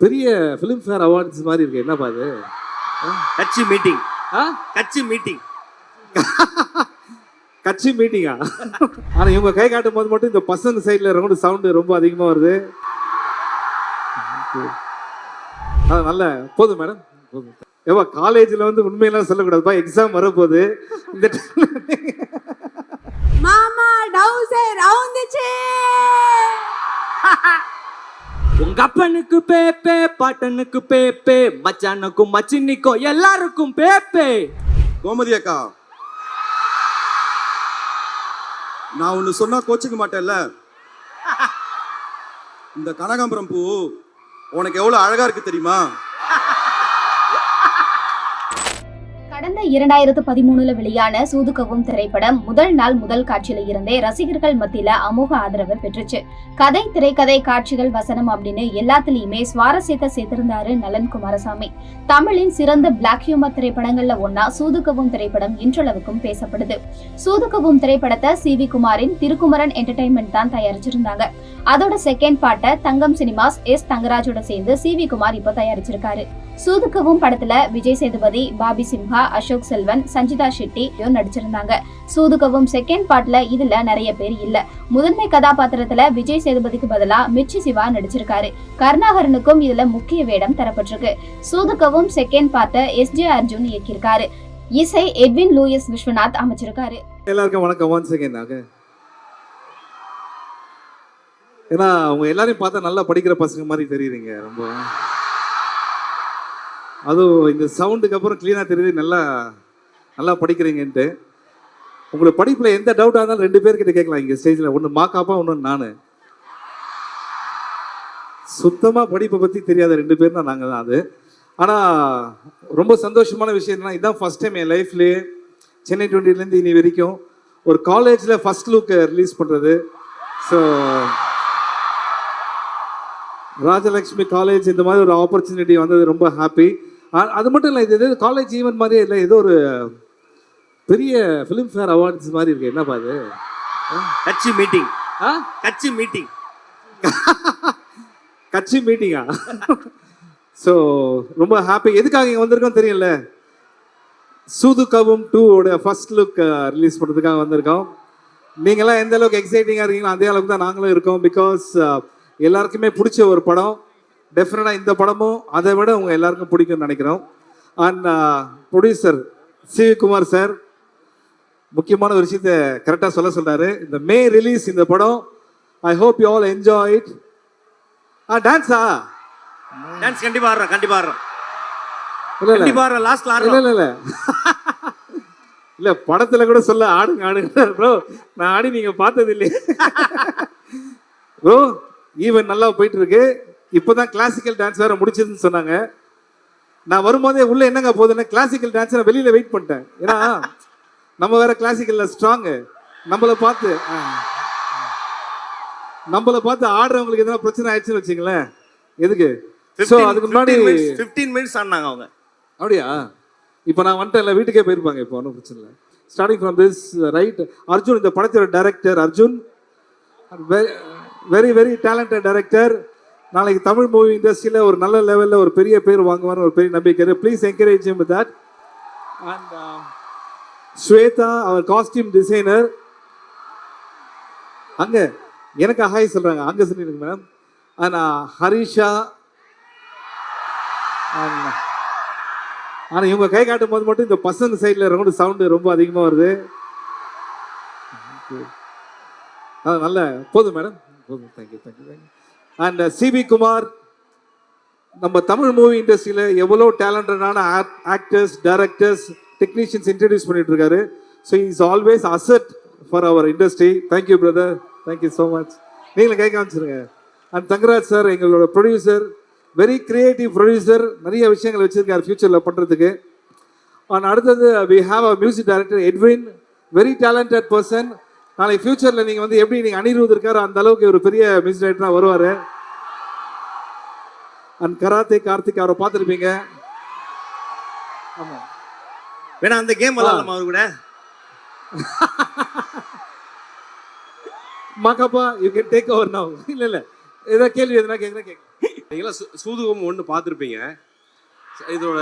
பெரிய film fair awards மாதிரி இருக்கு. என்னப்பா இது? கட்சி மீட்டிங் ஆ? கட்சி மீட்டிங் கட்சி மீட்டிங்கா ஆனா இவங்க கை காட்டும் போது மட்டும் இந்த பசங்க சைடுல ரவுண்டு சவுண்டு ரொம்ப அதிகமா வருது. அது நல்ல போதும் மேடம் போதும் ஏவா காலேஜ்ல வந்து உண்மையெல்லாம் சொல்லக்கூடாதுப்பா. எக்ஸாம் வரப்போகுது. இந்த மாமா டவுசர் அவுந்துச்சு உங்க அப்பனுக்கு பேப்பே பாட்டனுக்கு பேப்பே மச்சானுக்கும் மச்சினிக்கும் எல்லாருக்கும் பேப்பே. கோமதி அக்கா நான் ஒன்று சொன்னா கோச்சிக்க மாட்டேன்ல? இந்த கனகாம்பரம் பூ உனக்கு எவ்வளவு அழகா இருக்கு தெரியுமா? கடந்த இரண்டாயிரத்து பதிமூணுல வெளியான சூதுகவும் திரைப்படம் முதல் நாள் முதல் காட்சியில இருந்தே ரசிகர்கள் மத்தியில அமோக ஆதரவை பெற்றுச்சு. கதை திரைக்கதை காட்சிகள் வசனம் அப்படின்னு எல்லாத்துலயுமே சுவாரஸ்யத்தை சேர்த்திருந்தாரு நலன் குமாரசாமி. தமிழின் சிறந்த பிளாக் ஹியூமர் திரைப்படங்கள்ல ஒன்னா சூதுகவும் திரைப்படம் இன்றளவுக்கும் பேசப்படுது. சூதுகவும் திரைப்படத்தை சி. வி. குமாரின் திருக்குமரன் என்டர்டைன்மெண்ட் தான் தயாரிச்சிருந்தாங்க. அதோட செகண்ட் பார்ட்டை தங்கம் சினிமாஸ் எஸ். தங்கராஜோட சேர்ந்து சி. வி. குமார் இப்போ தயாரிச்சிருக்காரு. சூதுக்கவும் படத்துல விஜய் சேதுபதி பாபி சிம்ஹா அசோக் செல்வன் சஞ்சிதா ஷெட்டி நடிச்சிருந்தாங்க. சூதுக்கவும் செகண்ட் பார்ட்ல இதுல நிறைய பேர் இல்ல. முதன்மை கதாபாத்திரத்துல விஜய் சேதுபதிக்கு பதிலா மிர்ச்சி சிவா நடிச்சிருக்காரு. கருணாகரனுக்கும் இதுல முக்கிய வேடம் தரப்பட்டிருக்கு. சூதுக்கவும் செகண்ட் பார்ட்ட எஸ் ஜே அர்ஜுன் இயக்கியிருக்காரு. இசை எட்வின் லூயிஸ் விஸ்வநாத் அமைச்சிருக்காரு. எல்லாருக்கும் வணக்கம். ஒன்ஸ் செகண்ட் ஏன்னா அவங்க எல்லாரையும் பார்த்தா நல்லா படிக்கிற பசங்க மாதிரி தெரியுதுங்க ரொம்ப. அதுவும் இந்த சவுண்டுக்கு அப்புறம் க்ளீனாக தெரியுது. நல்லா நல்லா படிக்கிறீங்கன்ட்டு. உங்களுக்கு படிப்பில் எந்த டவுட்டாக இருந்தாலும் ரெண்டு பேர்கிட்ட கேட்கலாம் இங்கே ஸ்டேஜில் ஒன்று மாக்காப்பா ஒன்று நான். சுத்தமாக படிப்பை பற்றி தெரியாத ரெண்டு பேர் தான் நாங்கள் தான் அது. ஆனால் ரொம்ப சந்தோஷமான விஷயம் என்னன்னா இதுதான் ஃபஸ்ட் டைம் என் லைஃப்லேயே சென்னை டுவெண்ட்டிலேருந்து இனி வரைக்கும் ஒரு காலேஜில் ஃபர்ஸ்ட் லுக் ரிலீஸ் பண்ணுறது ஸோ ராஜலக்ஷ்மி காலேஜ் இந்த மாதிரி ஒரு ஆப்பர்ச்சுனிட்டி வந்தது. ரொம்ப ஹாப்பி அது மட்டும் இல்லை இது எது காலேஜ் ஈவெண்ட் மாதிரியே இல்லை ஏதோ ஒரு பெரிய ஃபிலிம் ஃபேர் அவார்ட்ஸ் மாதிரி இருக்கு. என்னப்பா இது? கட்சி மீட்டிங் ஆ? கட்சி மீட்டிங் கட்சி மீட்டிங்கா ஸோ ரொம்ப ஹாப்பி எதுக்காக இங்கே வந்திருக்கோம் தெரியல. சூது கவும் டூ உடைய ஃபர்ஸ்ட் லுக் ரிலீஸ் பண்ணுறதுக்காக வந்திருக்கோம். நீங்களாம் எந்த அளவுக்கு எக்ஸைட்டிங்காக இருக்கீங்களோ அதே அளவுக்கு தான் நாங்களும் இருக்கோம். பிகாஸ் எல்லாருக்குமே பிடிச்ச ஒரு படம். டெஃபினட்டாக இந்த படமும் அதை விட உங்கள் எல்லாருக்கும் பிடிக்கும்னு நினைக்கிறோம். And producer C Kumar sir முக்கியமான ஒரு விஷயத்த கரெக்டாக சொல்ல சொல்றாரு. இந்த மே ரிலீஸ் இந்த படம். I hope you all enjoy it ah டான்ஸா dance கண்டிப்பா ஆடுறோம் கண்டிப்பா ஆடுறோம். இல்ல இல்ல. கண்டிப்பா ஆடுறோம் லாஸ்ட்ல இல்ல ஆடுறோம். இல்ல இல்ல இல்ல. படத்துல கூட சொல்ல ஆடுங்க ஆடுங்க ப்ரோ நான் ஆடி நீங்க பார்த்தது இல்லையே ப்ரோ ஈவன் நல்லா போயிட்டு இருக்கு. இப்போதான் கிளாசிக்கல் டான்ஸ் வேற முடிச்சதுன்னு சொன்னாங்க. நான் வரும்போதே உள்ள என்னங்க போகுதுன்னா கிளாசிக்கல் டான்ஸ் நான் வெளியில வெயிட் பண்ணிட்டேன். ஏன்னா நம்ம வேற கிளாசிக்கல்ல ஸ்ட்ராங்கு நம்மளை பார்த்து. நம்மளை பார்த்து ஆடுறவங்களுக்கு எதனா பிரச்சனை ஆயிடுச்சுன்னு வச்சுங்களேன் எதுக்கு? ஸோ அதுக்கு முன்னாடி 15 மினிட்ஸ் ஆடினாங்க அவங்க. அப்படியா? இப்போ நான் வந்துட்டேன்ல வீட்டுக்கே போயிருப்பாங்க இப்போ ஒன்றும் பிரச்சனை இல்லை. Starting from this right Arjun இந்த படத்தோட director Arjun. Very very talented director நாளைக்கு தமிழ் மூவி இண்டஸ்ட்ரியில் ஒரு நல்ல லெவலில் ஒரு பெரிய பேர் வாங்குவார்னு ஒரு பெரிய நம்பிக்கை please encourage him that and Swetha our costume designer அங்கே எனக்கு ஹாய் சொல்கிறாங்க அங்கே சொல்லிடுங்க மேடம் அண்ட் uh, ஹரிஷா. ஆனால் இவங்க கை காட்டும் போது மட்டும் இந்த பசங்க சைடில் ரவுண்டு சவுண்டு ரொம்ப அதிகமாக வருது. அது நல்ல போதும் மேடம் போதும் thank you thank you thank you and Sibi Kumar நம்ம தமிழ் மூவி இண்டஸ்ட்ரியில் எவ்வளோ டேலண்டடான ஆக்டர்ஸ் டைரக்டர்ஸ் டெக்னீஷியன்ஸ் இன்ட்ரடியூஸ் பண்ணிட்டு இருக்காரு. So is always asset for our industry thank you brother thank you so much நீங்களும் கை காமிச்சிருங்க. அண்ட் தங்கராஜ் சார் எங்களோட ப்ரொடியூசர் வெரி கிரியேட்டிவ் ப்ரொடியூசர் நிறைய விஷயங்கள் வச்சுருக்காரு ஃபியூச்சரில் பண்ணுறதுக்கு அண்ட் அடுத்தது we have a music director Edwin very talented person நாளைக்கு ஃபியூச்சரில் நீங்கள் வந்து எப்படி நீங்கள் அனிருத் இருக்காரோ அந்த அளவுக்கு ஒரு பெரிய மியூசிக் டைரக்டராக வருவார். அண்ட் கராத்தே கார்த்திக் அவரை பார்த்துருப்பீங்க. ஆமாம் வேணா அந்த கேம் விளாடலாமா அவர் கூட? Ma Ka Pa you can take over now இல்லை இல்லை. ஏதாவது கேள்வி எதுனா கேட்குறேன் கேட்க நீங்களாம் சூதுகம் ஒன்று பார்த்துருப்பீங்க. இதோட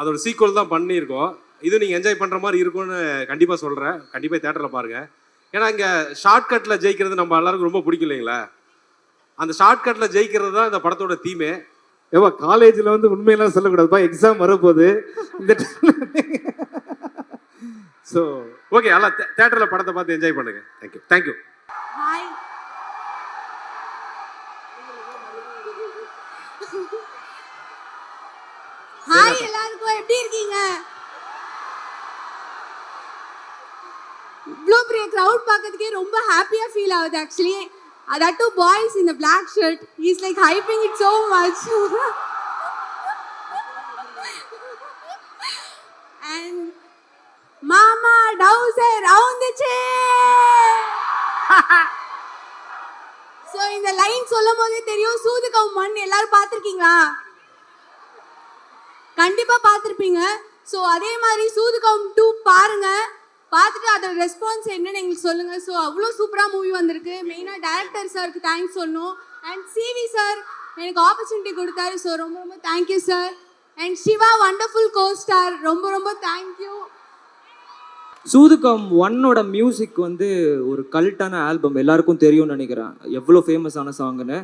அதோட சீக்குவல் தான் பண்ணியிருக்கோம். இது நீங்கள் என்ஜாய் பண்ணுற மாதிரி இருக்கும்னு கண்டிப்பாக சொல்கிறேன் கண்டிப்பாக தேட்டரில் பாருங்கள் ஏன்னா இங்கே ஷார்ட்கட்டில் ஜெயிக்கிறது நம்ம எல்லாருக்கும் ரொம்ப பிடிக்கும் இல்லைங்களா? அந்த ஷார்ட்கட்டில் ஜெயிக்கிறது தான் இந்த படத்தோட தீமே ஏவா காலேஜில் வந்து உண்மையெல்லாம் சொல்லக்கூடாதுப்பா எக்ஸாம் வரப்போகுது. இந்த ஸோ ஓகே எல்லாம் தேட்டரில் படத்தை பார்த்து என்ஜாய் பண்ணுங்கள் தேங்க்யூ தேங்க்யூ ஹாய் ஹாய் எல்லாருக்கும் எப்படி இருக்கீங்க? அவ்வளோ பெரிய க்ரௌட் பார்க்கறதுக்கே ரொம்ப ஹாப்பியாக ஃபீல் ஆகுது ஆக்சுவலி that டூ பாய்ஸ் இந்த black shirt is like hyping it so much and மாமா டவுசர் அவுந்துச்சு ஸோ இந்த லைன் சொல்லும் போதே தெரியும். சூதுகம் மண் எல்லாரும் பார்த்துருக்கீங்களா? கண்டிப்பாக பார்த்துருப்பீங்க. ஸோ அதே மாதிரி சூதுகம் டூ பாருங்க. பார்த்துட்டு அதோட ரெஸ்பான்ஸ் என்னன்னு எங்களுக்கு சொல்லுங்க. ஸோ அவ்வளோ சூப்பராக மூவி வந்திருக்கு. மெயினாக டேரக்டர் சாருக்கு தேங்க்ஸ் சொல்லணும். அண்ட் சிவி சார் எனக்கு ஆப்பர்ச்சுனிட்டி கொடுத்தாரு. ஸோ ரொம்ப ரொம்ப thank you sir and Siva wonderful co star ரொம்ப ரொம்ப தேங்க்யூ சூதுகம் ஒன்னோட மியூசிக் வந்து ஒரு கல்ட்டான ஆல்பம் எல்லாருக்கும் தெரியும்னு நினைக்கிறேன். எவ்வளோ ஃபேமஸான சாங்குன்னு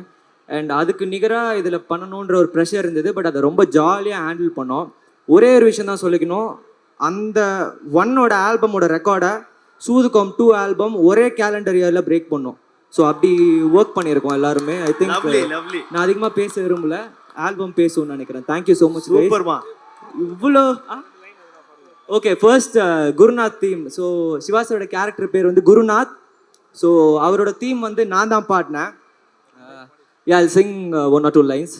அண்ட் அதுக்கு நிகராக இதில் பண்ணணுன்ற ஒரு ப்ரெஷர் இருந்தது. பட் அதை ரொம்ப ஜாலியாக ஹேண்டில் பண்ணோம். ஒரே ஒரு விஷயம் தான் சொல்லிக்கணும். அந்த ஒன்னோட ஆல்பமோட ரெக்கார்டை சூதுகம் டூ ஆல்பம் ஒரே கேலண்டர் இயரில் பிரேக் பண்ணோம். ஸோ அப்படி ஒர்க் பண்ணியிருக்கோம் எல்லாருமே. ஐ திங்க் லவ்லி நான் அதிகமாக பேச விரும்பல. ஆல்பம் பேசுவோம்னு நினைக்கிறேன். தேங்க்யூ ஸோ மச் சூப்பர்மா. இவ்வளோ okay first Gurunath theme so சிவாசோட character பேர் வந்து குருநாத். ஸோ அவரோட தீம் வந்து நான் தான் பாடினேன். Yeah sing one or two lines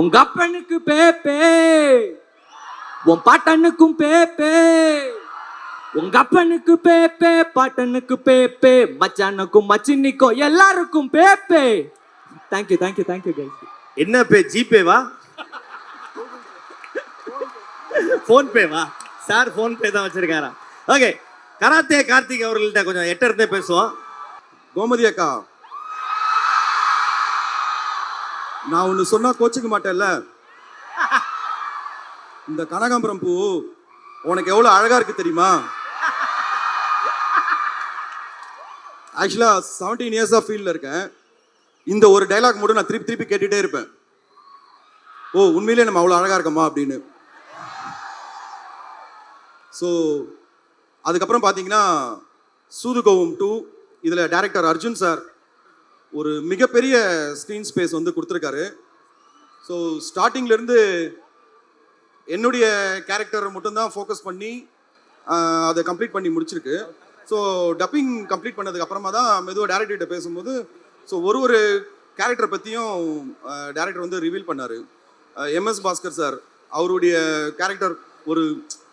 உங்க அப்பனுக்கு பேப்பே. உன் பாட்டனுக்கும் பேப்பே. உங்க அப்பனுக்கு பேப்பே பாட்டனுக்கு பேப்பே மச்சானுக்கும் மச்சினிக்கும் எல்லாருக்கும் பேப்பே. Thank you thank you thank you guys என்ன பே ஜிபேவா ஃபோன் பேவா சார் ஃபோன் பே தான் வச்சிருக்காரா. ஓகே கராத்தே கார்த்திக் அவர்கள்ட்ட கொஞ்சம் எட்ட இருந்தே பேசுவோம். கோமதி அக்கா நான் ஒன்று சொன்னா கோச்சிக்க மாட்டேன்ல. இந்த கனகாம்பரம் பூ உனக்கு எவ்வளோ அழகா இருக்கு தெரியுமா? ஆக்சுவலாக செவன்டீன் இயர்ஸ் ஆஃப் ஃபீல்டில் இருக்கேன். இந்த ஒரு டைலாக் மட்டும் நான் திருப்பி திருப்பி கேட்டுகிட்டே இருப்பேன். ஓ உண்மையிலே நம்ம அவ்வளோ அழகா இருக்கோமா அப்படின்னு. ஸோ அதுக்கப்புறம் பார்த்தீங்கன்னா சூதுகோவம் டூ இதில் டேரக்டர் அர்ஜுன் சார் ஒரு மிகப்பெரிய ஸ்க்ரீன் ஸ்பேஸ் வந்து கொடுத்துருக்காரு. ஸோ ஸ்டார்டிங்லேருந்து என்னுடைய கேரக்டர் மட்டும்தான் ஃபோக்கஸ் பண்ணி அதை கம்ப்ளீட் பண்ணி முடிச்சிருக்கு. ஸோ டப்பிங் கம்ப்ளீட் பண்ணதுக்கு அப்புறமா தான் மெதுவாக டேரக்டர்கிட்ட பேசும்போது ஸோ ஒரு ஒரு கேரக்டர் பற்றியும் டேரக்டர் வந்து ரிவீல் பண்ணார். எம்எஸ் பாஸ்கர் சார் அவருடைய கேரக்டர் ஒரு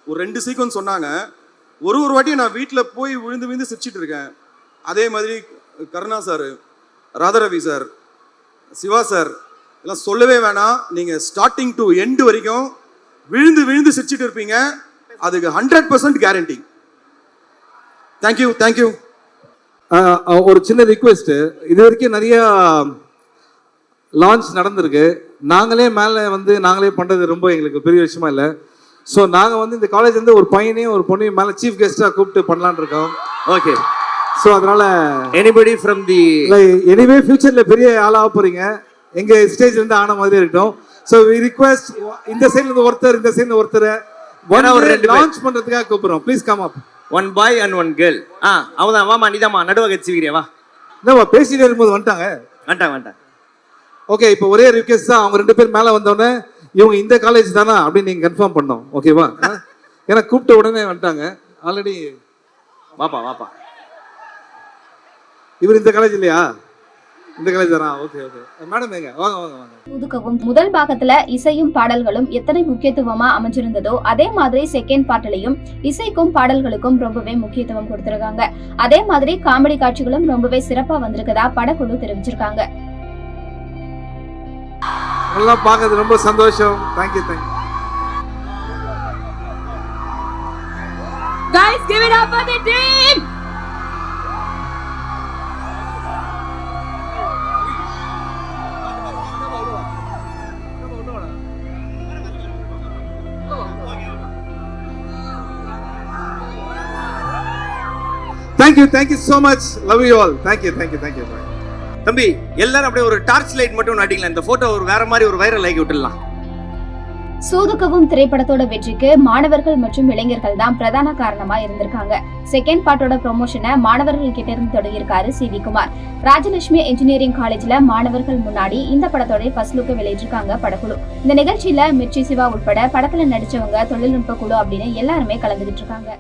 ஒரு ரெண்டு சீக்வன்ஸ் சொன்னாங்க. ஒரு ஒரு வாட்டியும் நான் வீட்டில் போய் விழுந்து விழுந்து சிரிச்சிட்டு இருக்கேன். அதே மாதிரி Karuna sir Radharavi sir Siva sir இதெல்லாம் சொல்லவே வேணாம். நீங்கள் ஸ்டார்டிங் டு எண்டு வரைக்கும் விழுந்து விழுந்து சிரிச்சிட்டு இருப்பீங்க. அதுக்கு hundred percent guarantee thank you thank you ஒரு சின்ன ரிக்வெஸ்ட் இது வரைக்கும் நிறைய லான்ச் நடந்திருக்கு. நாங்களே மேலே வந்து நாங்களே பண்ணுறது ரொம்ப எங்களுக்கு பெரிய விஷயமா இல்லை. ஸோ நாங்கள் வந்து இந்த காலேஜ் வந்து ஒரு பையனையும் ஒரு பொண்ணையும் மேலே சீஃப் கெஸ்ட்டாக கூப்பிட்டு பண்ணலான்னு இருக்கோம். ஓகே ஸோ அதனால எனிபடி ஃப்ரம் தி எனிவே ஃபியூச்சரில் பெரிய ஆளாக போகிறீங்க எங்கள் ஸ்டேஜ்ல இருந்து ஆன மாதிரி இருக்கட்டும். ஸோ வி ரிக்வெஸ்ட் இந்த சைடுல இருந்து ஒருத்தர் இந்த சைடுல ஒருத்தர் ஏன்னா ஒரு ரெண்டு. லான்ச் பண்ணுறதுக்காக கூப்பிடுறோம். Please come up one boy and one girl ah அவதான் வாமா நீதாம்மா நடுவ கட்சிக்கிறியா வா. என்னவா பேசிட்டே இருக்கும்போது வந்துட்டாங்க. வேண்டாம் வேண்டாம் ஓகே இப்போ ஒரே ரிக்வெஸ்ட் தான். அவங்க ரெண்டு பேர் மேலே வந்தோடனே இவங்க இந்த காலேஜ் தானா அப்படின்னு நீங்கள் கன்ஃபார்ம் பண்ணோம் ஓகேவா ஏன்னா கூப்பிட்ட உடனே வந்துட்டாங்க. ஆல்ரெடி வாப்பா வாப்பா. இவர் இந்த காலேஜ் இல்லையா? இந்த காலேஜ் தானா? ஓகே ஓகே மேடம் எங்க? வாங்க வாங்க வாங்க. சூதுகவும் முதல் பாகத்துல இசையும் பாடல்களும் எத்தனை முக்கியத்துவமா அமைஞ்சிருந்ததோ அதே மாதிரி செகண்ட் பார்ட்லயும் இசைக்கும் பாடல்களுக்கும் ரொம்பவே முக்கியத்துவம் கொடுத்திருக்காங்க. அதே மாதிரி காமெடி காட்சிகளும் ரொம்பவே சிறப்பா வந்திருக்கதா? படக்குழு தெரிவிச்சிருக்காங்க. பார்க்கறது ரொம்ப சந்தோஷம். Thank you thank you Guys, give it up for the team! Thank you thank you so much love you all thank you thank you thank you தம்பி எல்லாரும் அப்படியே ஒரு டார்ச் லைட் மட்டும் நடிக்கலாம் இந்த போட்டோ ஒரு வேற மாதிரி ஒரு வைரல் ஆகி விட்டுலாம் சூதுக்கவும் திரைப்படத்தோட வெற்றிக்கு மாணவர்கள் மற்றும் இளைஞர்கள் தான் பிரதான காரணமா இருந்திருக்காங்க. செகண்ட் பார்ட்டோட ப்ரொமோஷனை மாணவர்கள் கிட்ட இருந்து தொடங்கியிருக்காரு C V Kumar. Rajalakshmi engineering காலேஜ்ல மாணவர்கள் முன்னாடி இந்த படத்தோட ஃபர்ஸ்ட் லுக்கை வெளியிட்டிருக்காங்க படக்குழு. இந்த நிகழ்ச்சியில மிர்ச்சி சிவா உட்பட படத்துல நடிச்சவங்க தொழில்நுட்ப குழு அப்படின்னு எல்லாருமே கலந்துகிட்டு இருக்காங்க